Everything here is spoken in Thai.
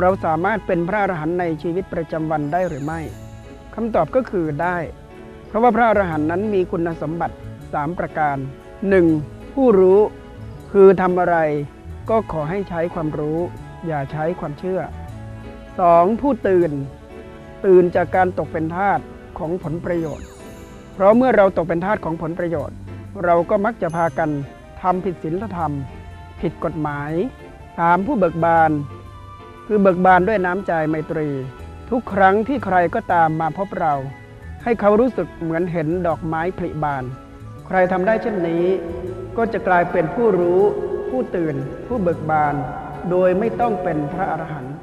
เราสามารถเป็นพระอรหันต์ในชีวิตประจำวันได้หรือไม่คำตอบก็คือได้ เพราะว่าพระอรหันต์นั้นมีคุณสมบัติ 3 ประการ 1. ผู้รู้คือทำอะไรก็ขอให้ใช้ความรู้ อย่าใช้ความเชื่อ 2. ผู้ตื่น ตื่นจากการตกเป็นทาสของผลประโยชน์ เพราะเมื่อเราตกเป็นทาสของผลประโยชน์ เราก็มักจะพากันทำผิดศีลธรรม ผิดกฎหมาย ถามผู้เบิกบาน คือเบิกบานด้วยน้ำใจไมตรี ทุกครั้งที่ใครก็ตามมาพบเรา ให้เขารู้สึกเหมือนเห็นดอกไม้ผลิบาน ใครทำได้เช่นนี้ ก็จะกลายเป็นผู้รู้ ผู้ตื่น ผู้เบิกบาน โดยไม่ต้องเป็นพระอรหันต์